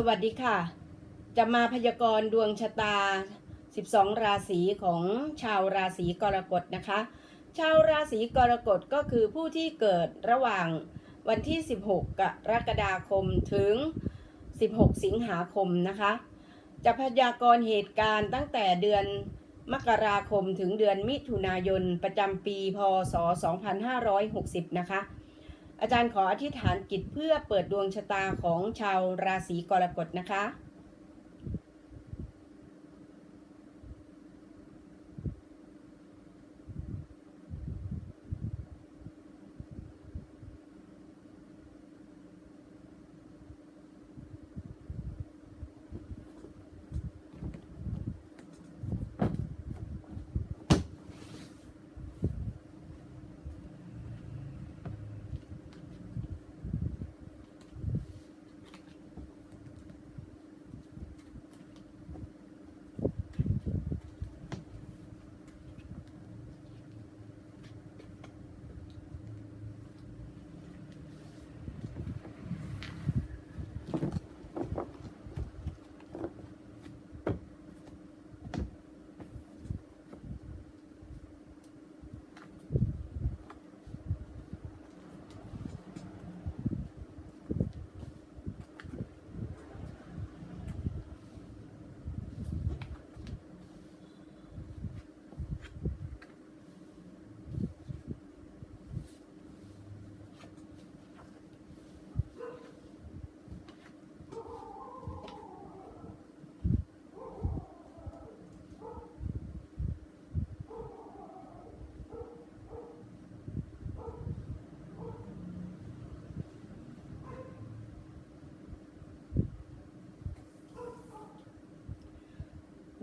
สวัสดีค่ะ จะมาพยากรณ์ดวงชะตา 12 ราศีของชาวราศีกรกฎนะคะ ชาวราศีกรกฎก็คือผู้ที่เกิดระหว่างวันที่ 16 กรกฎาคมถึง 16 สิงหาคมนะคะ จะพยากรณ์เหตุการณ์ตั้งแต่เดือนมกราคมถึงเดือนมิถุนายนประจำปี พศ 2560 นะคะ อาจารย์ขออธิษฐานกิจเพื่อเปิดดวงชะตาของชาวราศีกรกฎนะคะ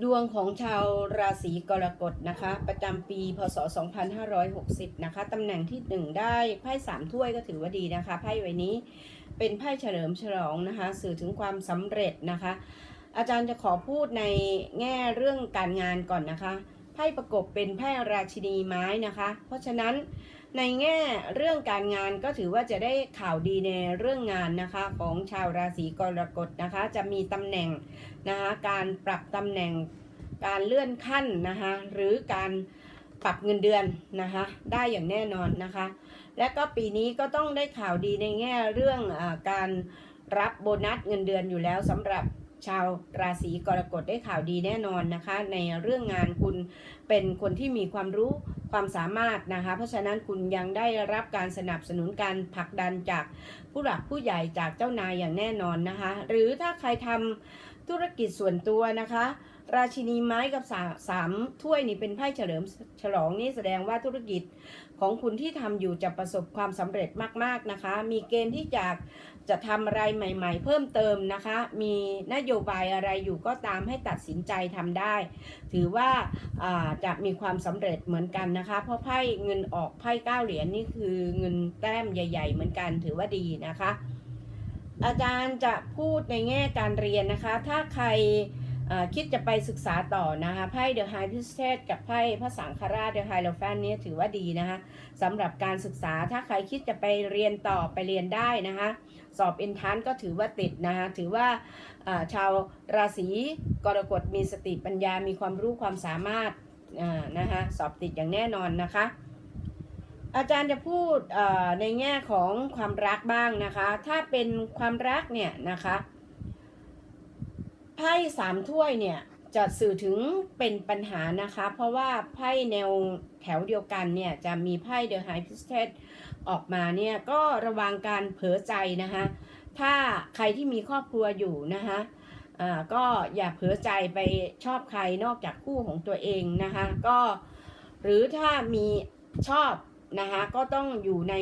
ดวงของชาวราศีกรกฎนะคะ ประจำปีพศ 2560 นะคะตำแหน่งที่ 1 ได้ไพ่สามถ้วยก็ถือว่าดีนะคะไพ่ใบนี้เป็นไพ่เฉลิมฉลองนะคะ สื่อถึงความสำเร็จนะคะ อาจารย์จะขอพูดในแง่เรื่องการงานก่อนนะคะ ไพ่ประกบเป็นไพ่ราชินีไม้นะคะ เพราะฉะนั้นในแง่เรื่องการงานก็ถือว่าจะได้ข่าวดีในเรื่องงานนะคะ ของชาวราศีกรกฎนะคะ จะมีตำแหน่งนะคะการปรับตำแหน่งการเลื่อนขั้นนะคะหรือการปรับเงินเดือนนะคะได้อย่างแน่นอนนะคะ และก็ปีนี้ก็ต้องได้ข่าวดีในแง่เรื่องอการรับโบนัสเงินเดือนอยู่แล้วสำหรับ ชาวราศีกรกฎได้ข่าวดีแน่นอนนะคะ ในเรื่องงานคุณเป็นคนที่มีความรู้ความสามารถนะคะ เพราะฉะนั้นคุณยังได้รับการสนับสนุนการผลักดันจากผู้หลักผู้ใหญ่จากเจ้านายอย่างแน่นอนนะคะ หรือถ้าใครทำธุรกิจส่วนตัวนะคะ ราชินีไม้กับสาสามถ้วยนี่เป็นไพ่เฉลิมฉลองนี่แสดงว่าธุรกิจของคุณที่ทำอยู่จะประสบความสำเร็จมากๆนะคะ มีเกณฑ์ที่จะจะทำอะไรใหม่ ๆ เพิ่มเติมนะคะ มีนโยบายอะไรอยู่ก็ตามให้ตัดสินใจทำได้ ถือว่าาจะมีความสำเร็จเหมือนกันนะคะ เพราะไพ่เงินออกไพ่เก้าเหรียญนี่คือเงินแต้มใหญ่ ๆ เหมือนกันถือว่าดีนะคะ อาจารย์จะพูดในแง่การเรียนนะคะ ถ้าใคร คิดจะไปศึกษาต่อนะคะไพ่เดอะไฮพิสเทสกับไพ่พระสังฆราชเดอะไฮโลแฟนนี้ถือว่าดีนะคะสำหรับการศึกษาถ้าใครคิดจะไปเรียนต่อไปเรียนได้นะคะสอบเอนทานก็ถือว่าติดนะคะถือว่าชาวราศีกรกฎมีสติปัญญามีความรู้ความสามารถนะคะสอบติดอย่างแน่นอนนะคะอาจารย์จะพูดในแง่ของความรักบ้างนะคะ ถ้าเป็นความรักเนี่ยนะคะ ไพ่สามถ้วยเนี่ยจะสื่อถึงเป็นปัญหานะคะ เพราะว่าไพ่แนวแถวเดียวกันเนี่ยจะมีไพ่เดอะไฮพิสเทสออกมาเนี่ยก็ระวังการเผลอใจนะคะ ถ้าใครที่มีครอบครัวอยู่นะคะอ่าก็อย่าเผลอใจไปชอบใครนอกจากคู่ของตัวเองนะคะก็หรือถ้ามีชอบนะคะก็ต้องอยู่ใน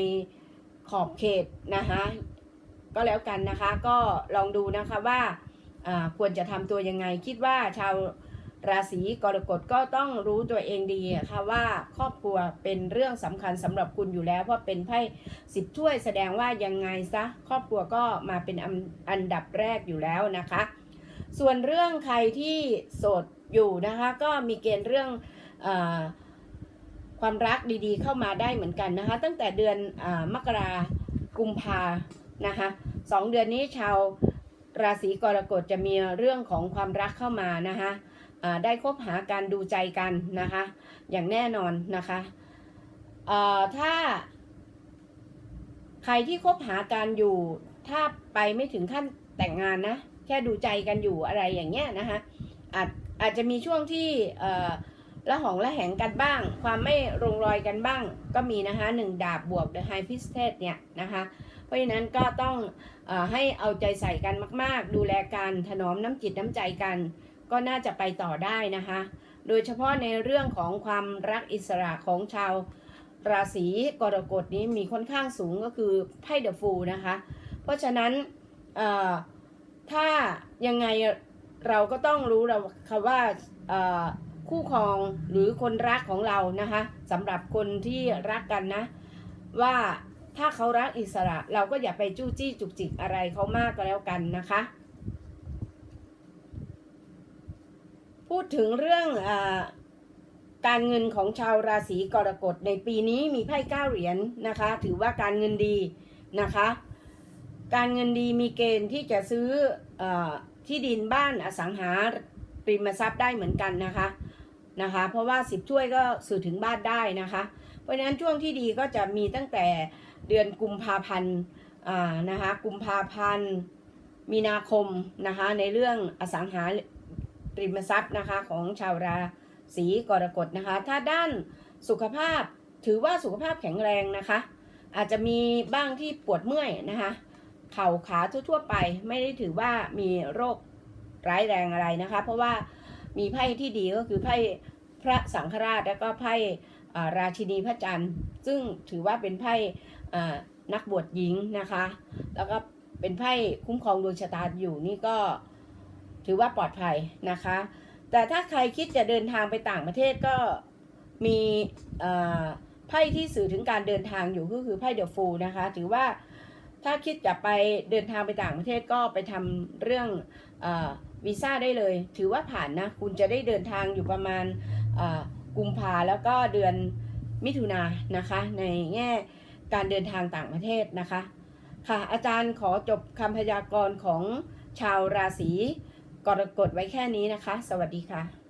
ขอบเขตนะคะก็แล้วกันนะคะ ก็ลองดูนะคะว่าอ่า ควรจะทำตัวยังไง คิดว่าชาวราศีกรกฎก็ต้องรู้ตัวเองดีค่ะว่าครอบครัวเป็นเรื่องสำคัญสำหรับคุณอยู่แล้วเพราะเป็นไพ่สิบถ้วยแสดงว่ายังไงซะครอบครัวก็มาเป็นอันดับแรกอยู่แล้วนะคะ ส่วนเรื่องใครที่โสดอยู่นะคะก็มีเกณฑ์เรื่องอความรักดีๆ เข้ามาได้เหมือนกันนะคะ ตั้งแต่เดือนอมกรากุมภานะคะสองเดือนนี้ชาว ราศีกรกฎจะมีเรื่องของความรักเข้ามานะคะได้คบหาการดูใจกันนะคะ อย่างแน่นอนนะคะถ้า ใครที่คบหากันอยู่ ถ้าไปไม่ถึงขั้นแต่งงานนะแค่ดูใจกันอยู่อะไรอย่างเงี้ยนะคะอาจอาจจะมีช่วงที่ละหองละแหงกันบ้าง ความไม่ลงรอยกันบ้างก็มีนะคะหนึ่งดาบบวก The High Priestess เนี่ยนะคะ ราะฉะนั้นก็ต้องอให้เอาใจใส่กันมาก ๆ ดูแลกันถนอมน้ำจิตน้ำใจกัน ก็น่าจะไปต่อได้นะคะ โดยเฉพาะในเรื่องของความรักอิสระของชาวราศีกรกฎนี้มีค่อนข้างสูงก็คือไพ่เดอะฟูนะคะ เพราะฉะนั้นถ้ายังไงเราก็ต้องรู้เราค่ะว่าคู่ครองหรือคนรักของเรานะคะสำหรับคนที่รักกันนะ ว่า ถ้าเขารักอิสระ เราก็อย่าไปจู้จี้จุกจิกอะไรเขามากก็แล้วกันนะคะ พูดถึงเรื่องอการเงินของชาวราศีกรกฎในปีนี้มีไพ่เก้าเหรียญนะคะ ถือว่าการเงินดีนะคะ การเงินดีมีเกณฑ์ที่จะซื้ออที่ดินบ้านอสังหาริมทรัพย์ได้เหมือนกันนะคะนะคะ เพราะว่าสิบถ้วยก็สื่อถึงบ้านได้นะคะ เพราะฉะนั้นช่วงที่ดีก็จะมีตั้งแต่ เดือนกุมภาพันธ์นะคะกุมภาพันธ์มีนาคมนะคะในเรื่องอสังหาริมทรัพย์นะคะของชาวราศีกรกฎนะคะถ้าด้านสุขภาพถือว่าสุขภาพแข็งแรงนะคะ อาจจะมีบ้างที่ปวดเมื่อยนะคะเข่าขาทั่วๆไปไม่ได้ถือว่ามีโรคร้ายแรงอะไรนะคะ เพราะว่ามีไพ่ที่ดีก็คือไพ่พระสังฆราชแล้วก็ไพ่ ราชินีพระจันทร์ ซึ่งถือว่าเป็นไพ่นักบวชหญิงนะคะ แล้วก็เป็นไพ่คุ้มครองดวงชะตาอยู่นี่ก็ถือว่าปลอดภัยนะคะ แต่ถ้าใครคิดจะเดินทางไปต่างประเทศก็มีไพ่ที่สื่อถึงการเดินทางอยู่ก็คือไพ่เดอะฟูนะคะ ถือว่าถ้าคิดจะไปเดินทางไปต่างประเทศก็ไปทำเรื่องอวีซ่าได้เลย ถือว่าผ่านนะ คุณจะได้เดินทางอยู่ประมาณ กุมภาแล้วก็เดือนมิถุนานนะคะ ในแง่การเดินทางต่างประเทศนะคะ ค่ะ อาจารย์ขอจบคำพยากรณ์ของชาวราศีกรกฎไว้แค่นี้นะคะ สวัสดีค่ะ